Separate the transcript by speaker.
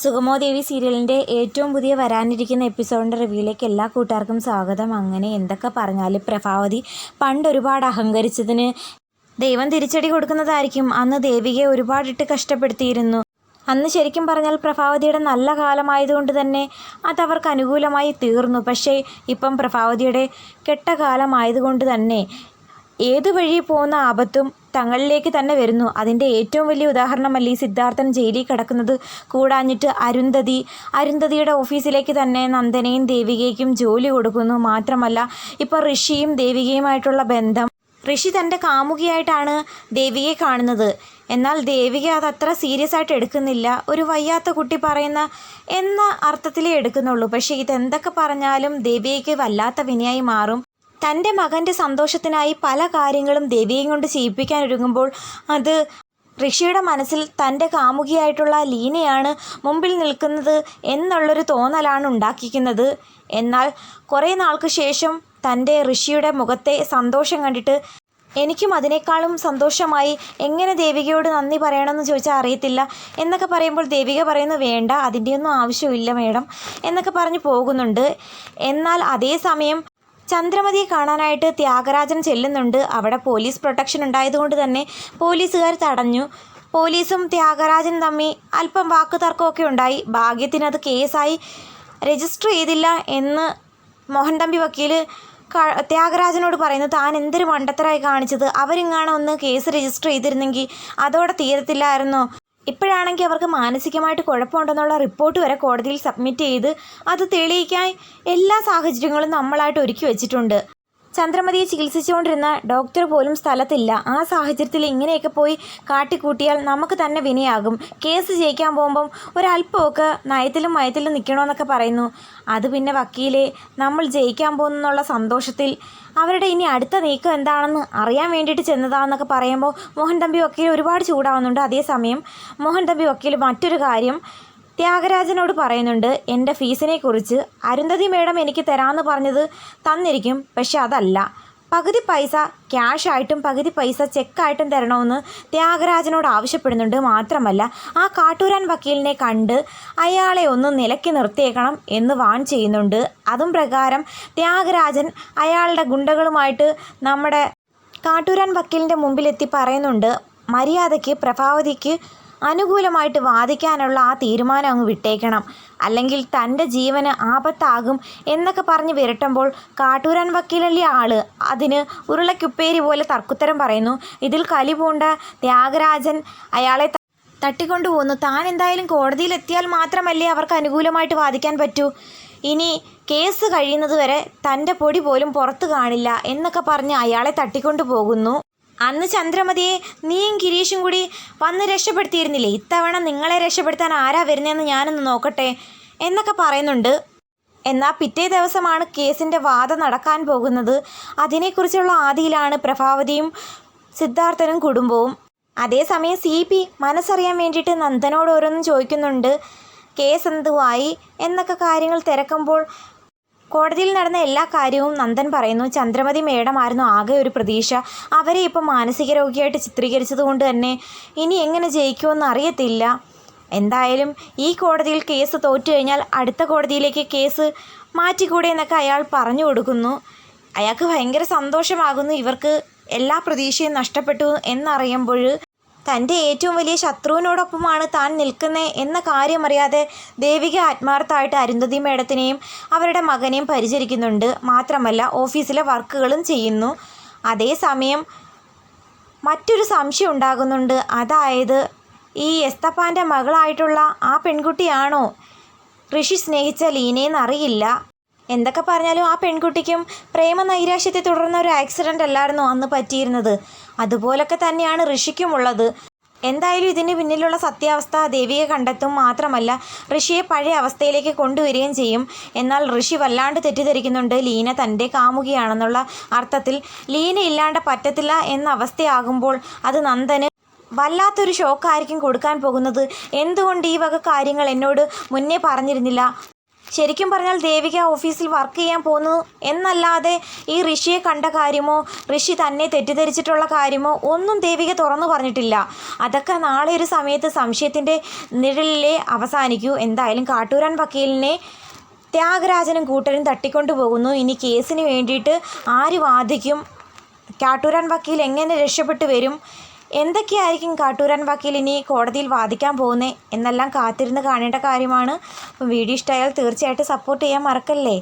Speaker 1: സുഗമോ ദേവി സീരിയലിന്റെ ഏറ്റവും പുതിയ വരാനിരിക്കുന്ന എപ്പിസോഡിന്റെ റിവ്യൂയിലേക്ക് എല്ലാ കൂട്ടുകാർക്കും സ്വാഗതം. അങ്ങനെ എന്തൊക്കെ പറഞ്ഞാലും പ്രഭാവതി പണ്ട് ഒരുപാട് അഹങ്കരിച്ചതിന് ദൈവം തിരിച്ചടി കൊടുക്കുന്നതായിരിക്കും. അന്ന് ദേവികയെ ഒരുപാടിട്ട് കഷ്ടപ്പെടുത്തിയിരുന്നു. അന്ന് ശരിക്കും പറഞ്ഞാൽ പ്രഭാവതിയുടെ നല്ല കാലമായതുകൊണ്ട് തന്നെ അതവർക്ക് അനുകൂലമായി തീർന്നു. പക്ഷേ ഇപ്പം പ്രഭാവതിയുടെ കെട്ട കാലമായതുകൊണ്ട് തന്നെ ഏതു വഴി പോകുന്ന ആപത്തും തങ്ങളിലേക്ക് തന്നെ വരുന്നു. അതിന്റെ ഏറ്റവും വലിയ ഉദാഹരണമല്ല ഈ സിദ്ധാർത്ഥൻ ജയിലിൽ കിടക്കുന്നത്? കൂടാഞ്ഞിട്ട് അരുന്ധതി അരുന്ധതിയുടെ ഓഫീസിലേക്ക് തന്നെ നന്ദനയും ദേവികയ്ക്കും ജോലി കൊടുക്കുന്നു. മാത്രമല്ല ഇപ്പോൾ ഋഷിയും ദേവികയുമായിട്ടുള്ള ബന്ധം. ഋഷി തന്റെ കാമുകിയായിട്ടാണ് ദേവികയെ കാണുന്നത്. എന്നാൽ ദേവിക അതത്ര സീരിയസ് ആയിട്ട് എടുക്കുന്നില്ല. ഒരു വയ്യാത്ത കുട്ടി പറയുന്ന എന്ന അർത്ഥത്തിലേ എടുക്കുന്നുള്ളൂ. പക്ഷേ ഇതെന്തൊക്കെ പറഞ്ഞാലും ദേവികയ്ക്ക് വല്ലാത്ത വിനയായി മാറും. തന്റെ മകന്റെ സന്തോഷത്തിനായി പല കാര്യങ്ങളും ദേവിയെയും കൊണ്ട് ചെയ്യിപ്പിക്കാൻ ഒരുങ്ങുമ്പോൾ അത് ഋഷിയുടെ മനസ്സിൽ തന്റെ കാമുകിയായിട്ടുള്ള ലീനയാണ് മുമ്പിൽ നിൽക്കുന്നത് എന്നുള്ളൊരു തോന്നലാണ് ഉണ്ടാക്കിക്കുന്നത്. എന്നാൽ കുറേ നാൾക്ക് ശേഷം തന്റെ ഋഷിയുടെ മുഖത്തെ സന്തോഷം കണ്ടിട്ട് എനിക്കും അതിനേക്കാളും സന്തോഷമായി എങ്ങനെ ദേവികയോട് നന്ദി പറയണമെന്ന് ചോദിച്ചാൽ അറിയത്തില്ല എന്നൊക്കെ പറയുമ്പോൾ ദേവിക പറയുന്നു വേണ്ട അതിന്റെയൊന്നും ആവശ്യമില്ല മേഡം എന്നൊക്കെ പറഞ്ഞ് പോകുന്നുണ്ട്. എന്നാൽ അതേസമയം ചന്ദ്രമതിയെ കാണാനായിട്ട് ത്യാഗരാജൻ ചെല്ലുന്നുണ്ട്. അവിടെ പോലീസ് പ്രൊട്ടക്ഷൻ ഉണ്ടായതുകൊണ്ട് തന്നെ പോലീസുകാർ തടഞ്ഞു. പോലീസും ത്യാഗരാജനും തമ്മിൽ അല്പം വാക്കുതർക്കമൊക്കെ ഉണ്ടായി. ഭാഗ്യത്തിന് അത് കേസായി. രജിസ്റ്റർ ചെയ്തില്ല എന്ന് മോഹൻ തമ്പി വക്കീൽ ത്യാഗരാജനോട് പറയുന്നു. താൻ എന്തൊരു മണ്ടത്തരായി കാണിച്ചത്. അവരിങ്ങാണ് ഒന്ന് കേസ് രജിസ്റ്റർ ചെയ്തിരുന്നെങ്കിൽ അതോടെ തീരത്തില്ലായിരുന്നോ? ഇപ്പോഴാണെങ്കിൽ അവർക്ക് മാനസികമായിട്ട് കുഴപ്പമുണ്ടെന്നുള്ള റിപ്പോർട്ട് വരെ കോടതിയിൽ സബ്മിറ്റ് ചെയ്ത് അത് തെളിയിക്കാൻ എല്ലാ സാഹചര്യങ്ങളും നമ്മളായിട്ട് ഒരുക്കി വെച്ചിട്ടുണ്ട്. ചന്ദ്രമതിയെ ചികിത്സിച്ചുകൊണ്ടിരുന്ന ഡോക്ടർ പോലും സ്ഥലത്തില്ല. ആ സാഹചര്യത്തിൽ ഇങ്ങനെയൊക്കെ പോയി കാട്ടിക്കൂട്ടിയാൽ നമുക്ക് തന്നെ വിനയാകും. കേസ് ജയിക്കാൻ പോകുമ്പം ഒരല്പമൊക്കെ നയത്തിലും മയത്തിലും നിൽക്കണമെന്നൊക്കെ പറയുന്നു. അത് പിന്നെ വക്കീലെ നമ്മൾ ജയിക്കാൻ പോകുന്നുള്ള സന്തോഷത്തിൽ അവരുടെ ഇനി അടുത്ത നീക്കം എന്താണെന്ന് അറിയാൻ വേണ്ടിയിട്ട് ചെന്നതാണെന്നൊക്കെ പറയുമ്പോൾ മോഹൻ തമ്പി വക്കീൽ ഒരുപാട് ചൂടാവുന്നുണ്ട്. അതേസമയം മോഹൻ തമ്പി വക്കീൽ മറ്റൊരു കാര്യം ത്യാഗരാജനോട് പറയുന്നുണ്ട് എന്റെ ഫീസിനെ കുറിച്ച് അരുന്ധതി മേഡം എനിക്ക് തരാമെന്ന് പറഞ്ഞത് തന്നിരിക്കും പക്ഷെ അതല്ല. പകുതി പൈസ ക്യാഷ് ആയിട്ടും പകുതി പൈസ ചെക്കായിട്ടും തരണമെന്ന് ത്യാഗരാജനോട് ആവശ്യപ്പെടുന്നുണ്ട് മാത്രമല്ല ആ കാട്ടൂരാൻ വക്കീലിനെ കണ്ട് അയാളെ ഒന്ന് നിലക്കി നിർത്തിയേക്കണം എന്ന് വാൺ ചെയ്യുന്നുണ്ട്. അതും പ്രകാരം ത്യാഗരാജൻ അയാളുടെ ഗുണ്ടകളുമായിട്ട് നമ്മുടെ കാട്ടൂരാൻ വക്കീലിന്റെ മുമ്പിലെത്തി പറയുന്നുണ്ട് മര്യാദയ്ക്ക് പ്രഭാവതിക്ക് അനുകൂലമായിട്ട് വാദിക്കാനുള്ള ആ തീരുമാനം അങ്ങ് വിട്ടേക്കണം. അല്ലെങ്കിൽ തന്റെ ജീവന് ആപത്താകും എന്നൊക്കെ പറഞ്ഞ് വിരട്ടുമ്പോൾ കാട്ടൂരാൻ വക്കീലല്ലേ ആൾ? അതിന് ഉരുളക്കുപ്പേരി പോലെ തർക്കുത്തരം പറയുന്നു. ഇതിൽ കലി പൂണ്ട ത്യാഗരാജൻ അയാളെ തട്ടിക്കൊണ്ടുപോകുന്നു താൻ എന്തായാലും കോടതിയിലെത്തിയാൽ മാത്രമല്ലേ അവർക്ക് അനുകൂലമായിട്ട് വാദിക്കാൻ പറ്റൂ. ഇനി കേസ് കഴിയുന്നത് വരെ തന്റെ പൊടി പോലും പുറത്തു കാണില്ല എന്നൊക്കെ പറഞ്ഞ് അയാളെ തട്ടിക്കൊണ്ടു പോകുന്നു. അന്ന് ചന്ദ്രമതിയെ നീയും ഗിരീഷും കൂടി വന്ന് രക്ഷപ്പെടുത്തിയിരുന്നില്ലേ? ഇത്തവണ നിങ്ങളെ രക്ഷപ്പെടുത്താൻ ആരാ വരുന്നതെന്ന് ഞാനൊന്ന് നോക്കട്ടെ എന്നൊക്കെ പറയുന്നുണ്ട്. എന്നാൽ പിറ്റേ ദിവസമാണ് കേസിന്റെ വാദം നടക്കാൻ പോകുന്നത്. അതിനെക്കുറിച്ചുള്ള ആദിയിലാണ് പ്രഭാവതിയും സിദ്ധാർത്ഥനും കുടുംബവും. അതേസമയം സി പി മനസ്സറിയാൻ വേണ്ടിയിട്ട് നന്ദനോട് ഓരോന്നും ചോദിക്കുന്നുണ്ട്. കേസ് എന്തുവായി? എന്നൊക്കെ കാര്യങ്ങൾ തിരക്കുമ്പോൾ കോടതിയിൽ നടന്ന എല്ലാ കാര്യവും നന്ദൻ പറയുന്നു. ചന്ദ്രമതി മേഡമായിരുന്നു ആകെ ഒരു പ്രതീക്ഷ. അവരെ ഇപ്പം മാനസിക രോഗിയായിട്ട് ചിത്രീകരിച്ചത് കൊണ്ട് തന്നെ ഇനി എങ്ങനെ ജയിക്കുമെന്ന് അറിയത്തില്ല. എന്തായാലും ഈ കോടതിയിൽ കേസ് തോറ്റു കഴിഞ്ഞാൽ അടുത്ത കോടതിയിലേക്ക് കേസ് മാറ്റിക്കൂടെ എന്നൊക്കെ അയാൾ പറഞ്ഞു കൊടുക്കുന്നു. അയാൾക്ക് ഭയങ്കര സന്തോഷമാകുന്നു. ഇവർക്ക് എല്ലാ പ്രതീക്ഷയും നഷ്ടപ്പെട്ടു എന്നറിയുമ്പോൾ തന്റെ ഏറ്റവും വലിയ ശത്രുവിനോടൊപ്പമാണ് താൻ നിൽക്കുന്നത് എന്ന കാര്യമറിയാതെ ദേവിക ആത്മാർത്ഥമായിട്ട് അരുന്ധതി മേഡത്തിനെയും അവരുടെ മകനെയും പരിചരിക്കുന്നുണ്ട്. മാത്രമല്ല ഓഫീസിലെ വർക്കുകളും ചെയ്യുന്നു. അതേസമയം മറ്റൊരു സംശയം ഉണ്ടാകുന്നുണ്ട്. അതായത് ഈ എസ്തപ്പാന്റെ മകളായിട്ടുള്ള ആ പെൺകുട്ടിയാണോ? ഋഷി സ്നേഹിച്ച ലീനയെന്ന് അറിയില്ല. എന്തൊക്കെ പറഞ്ഞാലും ആ പെൺകുട്ടിക്കും പ്രേമ നൈരാശ്യത്തെ തുടർന്ന ഒരു ആക്സിഡന്റ് അല്ലായിരുന്നു അന്ന് പറ്റിയിരുന്നത്. അതുപോലൊക്കെ തന്നെയാണ് ഋഷിക്കുമുള്ളത് എന്തായാലും ഇതിന് പിന്നിലുള്ള സത്യാവസ്ഥ ദേവിയെ കണ്ടെത്തും മാത്രമല്ല ഋഷിയെ പഴയ അവസ്ഥയിലേക്ക് കൊണ്ടുവരികയും ചെയ്യും. എന്നാൽ ഋഷി വല്ലാണ്ട് തെറ്റിദ്ധരിക്കുന്നുണ്ട്. ലീന തന്റെ കാമുകിയാണെന്നുള്ള അർത്ഥത്തിൽ ലീന ഇല്ലാണ്ട് പറ്റത്തില്ല എന്ന അവസ്ഥയാകുമ്പോൾ അത് നന്ദന് വല്ലാത്തൊരു ഷോക്കായിരിക്കും കൊടുക്കാൻ പോകുന്നത്. എന്തുകൊണ്ട് ഈ വക കാര്യങ്ങൾ എന്നോട് മുന്നേ പറഞ്ഞിരുന്നില്ല? ശരിക്കും പറഞ്ഞാൽ ദേവിക ഓഫീസിൽ വർക്ക് ചെയ്യാൻ പോകുന്നു എന്നല്ലാതെ ഈ ഋഷിയെ കണ്ട കാര്യമോ ഋഷി തന്നെ തെറ്റിദ്ധരിച്ചിട്ടുള്ള കാര്യമോ ഒന്നും ദേവിക തുറന്നു പറഞ്ഞിട്ടില്ല. അതൊക്കെ നാളെ ഒരു സമയത്ത് സംശയത്തിന്റെ നിഴലിലെ അവസാനിക്കൂ. എന്തായാലും കാട്ടൂരാൻ വക്കീലിനെ ത്യാഗരാജനും കൂട്ടരും തട്ടിക്കൊണ്ടു പോകുന്നു ഇനി കേസിന് വേണ്ടിയിട്ട് ആര് വാദിക്കും? കാട്ടൂരാൻ വക്കീൽ എങ്ങനെ രക്ഷപ്പെട്ടു വരും? എന്തൊക്കെയായിരിക്കും കാട്ടൂരാൻ വക്കീൽ ഇനി കോടതിയിൽ വാദിക്കാൻ പോകുന്നത്? എന്നെല്ലാം കാത്തിരുന്ന് കാണേണ്ട കാര്യമാണ്. വീഡിയോ ഇഷ്ടമായാൽ തീർച്ചയായിട്ടും സപ്പോർട്ട് ചെയ്യാൻ മറക്കല്ലേ?